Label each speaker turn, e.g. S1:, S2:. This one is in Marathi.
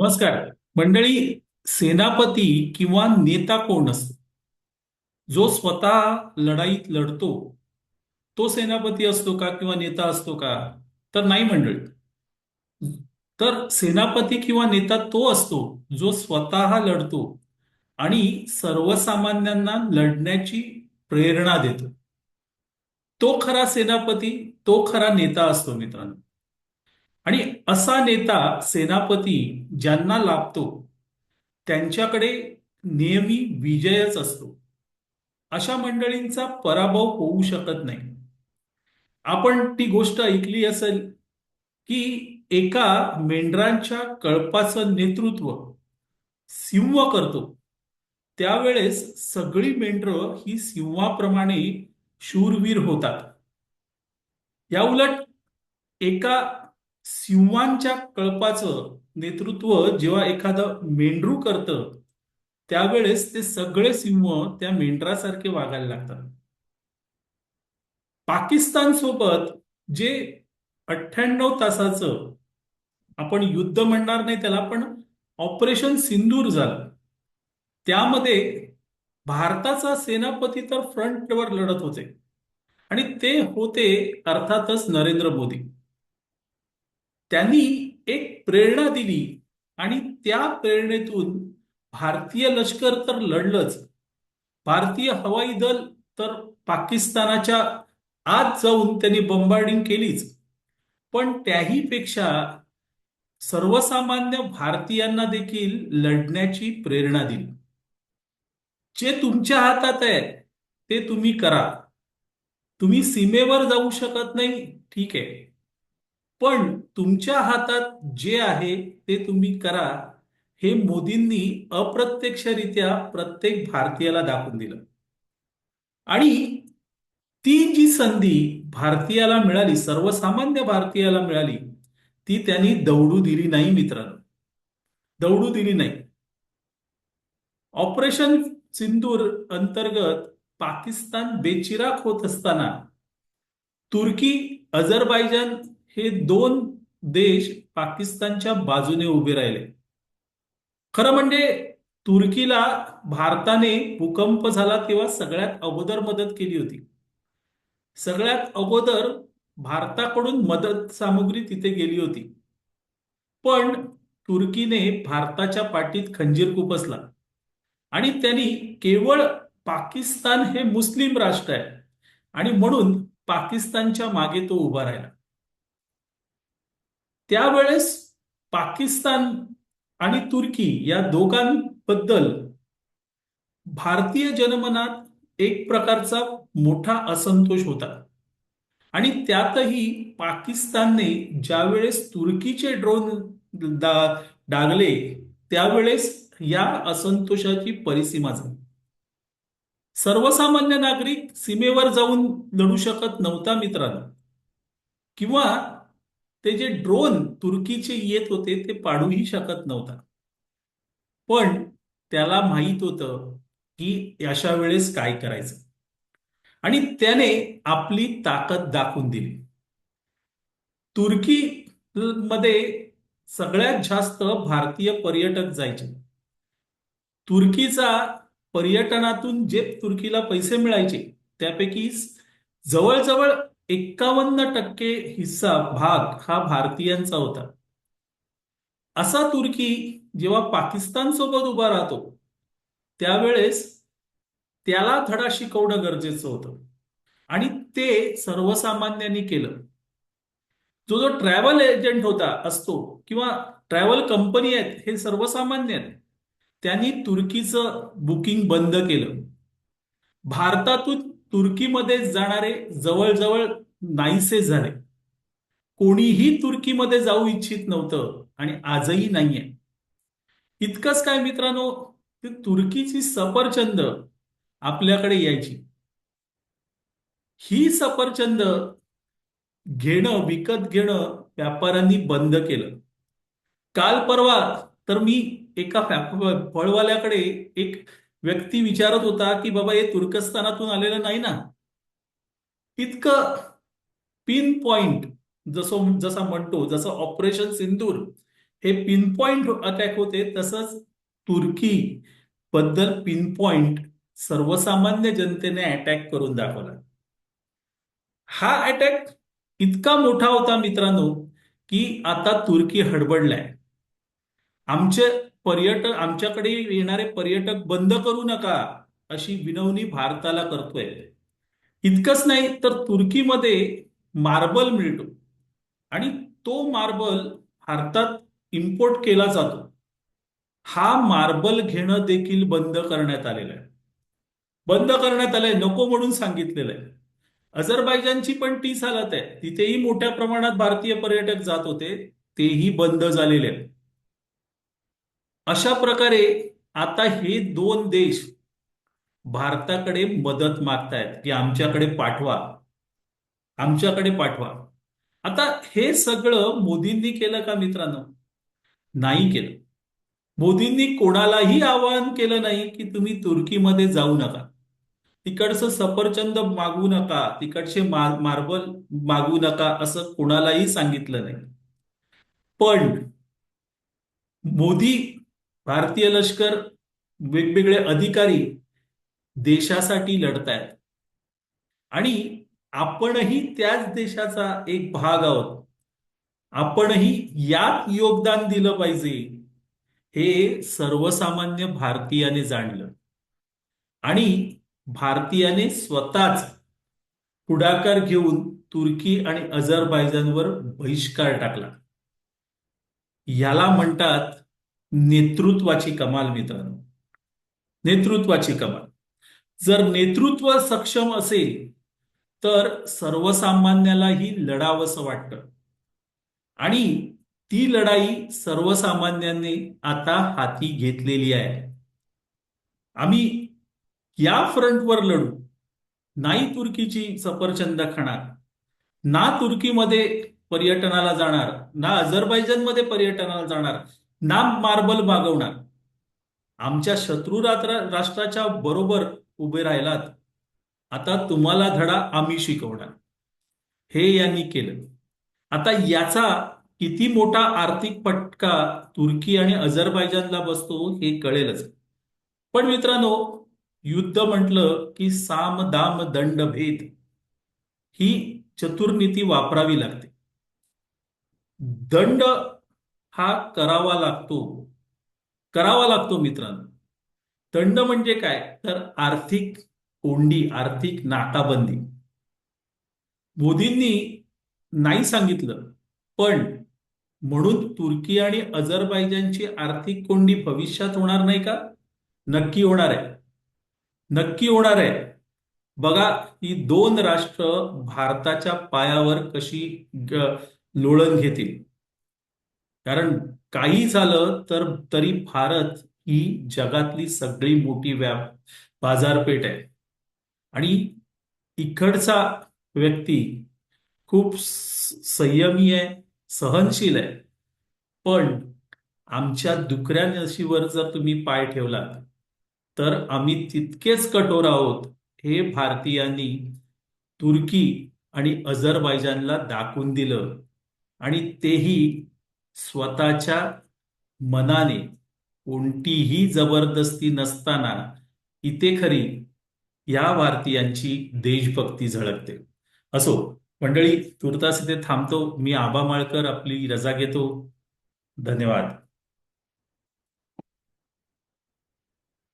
S1: नमस्कार. मंडळी सेनापती किंवा नेता कोण असतो? जो स्वतः लढाईत लढतो तो सेनापती असतो का किंवा नेता असतो का? तर नाही मंडळी. तर सेनापती किंवा नेता तो असतो जो स्वतः लढतो आणि सर्वसामान्यांना लढण्याची प्रेरणा देतो. तो खरा सेनापती तो खरा नेता असतो मित्रांनो. आणि असा नेता सेनापती ज्यांना लाभतो त्यांच्याकडे नेहमी विजयच असतो. अशा मंडळींचा पराभव होऊ शकत नाही. आपण ती गोष्ट ऐकली असेल की एका मेंढरांच्या कळपाचं नेतृत्व सिंह करतो. त्यावेळेस सगळी मेंढर ही सिंहाप्रमाणे शूरवीर होतात. या उलट एका सिंहांच्या कळपाचं नेतृत्व जेव्हा एखादं मेंढरू करतं त्यावेळेस ते सगळे सिंह त्या मेंढरासारखे वागायला लागतात. पाकिस्तान सोबत जे अठ्ठ्याण्णव तासाचं आपण युद्ध म्हणणार नाही त्याला पण ऑपरेशन सिंदूर झालं. त्यामध्ये भारताचा सेनापती तर फ्रंटवर लढत होते. आणि ते होते अर्थातच नरेंद्र मोदी. त्यांनी एक प्रेरणा दिली आणि त्या प्रेरणेतून भारतीय लष्कर तर लढलंच. भारतीय हवाई दल तर पाकिस्तानाच्या आत जाऊन त्यांनी बंबार्डिंग केलीच. पण त्याही पेक्षा सर्वसामान्य भारतीयांना देखील लढण्याची प्रेरणा दिली. जे तुमच्या हातात आहे ते तुम्ही करा. तुम्ही सीमेवर जाऊ शकत नाही ठीक आहे. पण तुमच्या हातात जे आहे ते तुम्ही करा हे मोदींनी अप्रत्यक्षरित्या प्रत्येक भारतीयाला दाखवून दिलं. आणि ती जी संधी भारतीयाला मिळाली सर्वसामान्य भारतीयाला मिळाली ती त्यांनी दौडू दिली नाही मित्रांनो. दौडू दिली नाही. ऑपरेशन सिंदूर अंतर्गत पाकिस्तान बेचिराख होत असताना तुर्की अझरबायजान हे दोन देश पाकिस्तानच्या बाजूने उभे राहिले. खरं म्हणजे तुर्कीला भारताने भूकंप झाला तेव्हा सगळ्यात अगोदर मदत केली होती. सगळ्यात अगोदर भारताकडून मदत सामुग्री तिथे गेली होती. पण तुर्कीने भारताच्या पाठीत खंजीर कुपसला आणि त्यांनी केवळ पाकिस्तान हे मुस्लिम राष्ट्र आहे आणि म्हणून पाकिस्तानच्या मागे तो उभा राहिला. त्यावेळेस पाकिस्तान आणि तुर्की या दोघांबद्दल भारतीय जनमनात एक प्रकारचा मोठा असंतोष होता. आणि त्यातही पाकिस्तानने ज्यावेळेस तुर्कीचे ड्रोन डागले त्यावेळेस या असंतोषाची परिसीमा झाली. सर्वसामान्य नागरिक सीमेवर जाऊन लढू शकत नव्हता मित्रांनो. किंवा ते जे ड्रोन तुर्कीचे येत होते ते पाडूही शकत नव्हता. पण त्याला माहीत होतं की अशा वेळेस काय करायचं. आणि त्याने आपली ताकद दाखवून दिली. तुर्की मध्ये सगळ्यात जास्त भारतीय पर्यटक जायचे. तुर्कीचा पर्यटनातून जे तुर्कीला पैसे मिळायचे त्यापैकी जवळजवळ एक्कावन्न टक्के हिस्सा भाग हा भारतीयांचा होता. असा तुर्की जेव्हा पाकिस्तान सोबत उभा राहतो त्यावेळेस त्याला धडा शिकवणं गरजेचं होतं. आणि ते सर्वसामान्यांनी केलं. जो जो ट्रॅव्हल एजंट होता असतो किंवा ट्रॅव्हल कंपनी आहेत हे सर्वसामान्य आहेत त्यांनी तुर्कीचं बुकिंग बंद केलं. भारतातून तुर्कीमध्ये जाणारे जवळजवळ नाहीसे झाले कोणीही तुर्कीमध्ये जाऊ इच्छित नव्हतं आणि आजही नाहीये. इतकंच काय मित्रांनो ते तुर्कीची सफरचंद आपल्याकडे यायची. ही सफरचंद घेणं विकत घेणं व्यापाऱ्यांनी बंद केलं. काल परवा तर मी एका फळवाल्याकडे एक व्यक्ती विचारत होता की बाबा हे तुर्कस्तानातून आलेलं नाही ना? इतकं पिन पॉइंट जसं जसा म्हणतो जसं ऑपरेशन सिंदूर हे पिन पॉइंट अटॅक होते तसंच तुर्की बद्दल पिन पॉइंट सर्वसामान्य जनतेने अटॅक करून दाखवला. हा अटॅक इतका मोठा होता मित्रांनो की आता तुर्की हडबडलाय. आमचे पर्यटक आमच्याकडे येणारे पर्यटक बंद करू नका अशी विनवणी भारताला करतोय. इतकंच नाही तर तुर्कीमध्ये मार्बल मिळतो. आणि तो मार्बल भारतात इम्पोर्ट केला जातो. हा मार्बल घेणं देखील बंद करण्यात आलेलं आहे. बंद करण्यात आलंय नको म्हणून सांगितलेलं आहे. अझरबैजानची पण तीच हालत आहे. तिथेही मोठ्या प्रमाणात भारतीय पर्यटक जात होते तेही बंद झालेले आहेत. अशा प्रकारे आता हे दोन देश भारताकडे मदत मागतायत की आमच्याकडे पाठवा. आमच्याकडे पाठवा. आता हे सगळं मोदींनी केलं का मित्रांनो? नाही केलं. मोदींनी कोणालाही आवाहन केलं नाही की तुम्ही तुर्कीमध्ये जाऊ नका. तिकडचं सफरचंद मागू नका तिकडचे मार्बल मागू नका असं कोणालाही सांगितलं नाही. पण मोदी भारतीय लष्कर वेगवेगळे अधिकारी देशासाठी लढतायत. आणि आपणही त्याच देशाचा एक भाग आहोत. आपणही यात योगदान दिलं पाहिजे हे सर्वसामान्य भारतीयाने जाणलं. आणि भारतीयाने स्वतःच पुढाकार घेऊन तुर्की आणि अझरबैजानवर बहिष्कार टाकला. याला म्हणतात नेतृत्वाची कमाल मित्रांनो. नेतृत्वाची कमाल. जर नेतृत्व सक्षम असेल तर सर्वसामान्यालाही लढावंसं वाटतं. आणि ती लढाई सर्वसामान्यांनी आता हाती घेतलेली आहे. आम्ही या फ्रंटवर लढू. नाही तुर्कीची सफरचंद खाणार. ना तुर्कीमध्ये पर्यटनाला जाणार. ना अझरबैजानमध्ये पर्यटनाला जाणार. ना मार्बल मागवणार. आमच्या शत्रू राष्ट्राच्या बरोबर उभे राहिलात. आता तुम्हाला धडा आम्ही शिकवणार. हे यांनी केलं. आता याचा किती मोठा आर्थिक पटका तुर्की आणि अझरबैजानला बसतो हे कळेलच. पण मित्रांनो युद्ध म्हटलं की साम दाम दंड भेद ही चतुर्नीती वापरावी लागते. दंड हा करावा लागतो. करावा लागतो मित्रांनो. दंड म्हणजे काय? तर आर्थिक कोंडी आर्थिक नाकाबंदी. मोदींनी नाही सांगितलं पण म्हणून तुर्की आणि अझरबैजानची आर्थिक कोंडी भविष्यात होणार नाही का? नक्की होणार आहे. नक्की होणार आहे. बघा ही दोन राष्ट्र भारताच्या पायावर कशी लोळण घेतील. कारण काही झालं तर तरी भारत ही जगातली सगळी मोठी व्याप बाजारपेठ आहे. आणि इकडचा व्यक्ती खूप संयमी आहे सहनशील आहे. पण आमच्या दुकऱ्या नशीवर जर तुम्ही पाय ठेवलात तर आम्ही तितकेच कठोर आहोत हे भारतीयांनी तुर्की आणि अझरबैजानला दाखवून दिलं. आणि तेही स्वतःच्या मनाने कोणतीही जबरदस्ती नसताना इथे खरी या भारतीयांची देशभक्ती झळकते. असो मंडळी तुर्तास इथे थांबतो. मी आबा माळकर आपली रजा घेतो. धन्यवाद.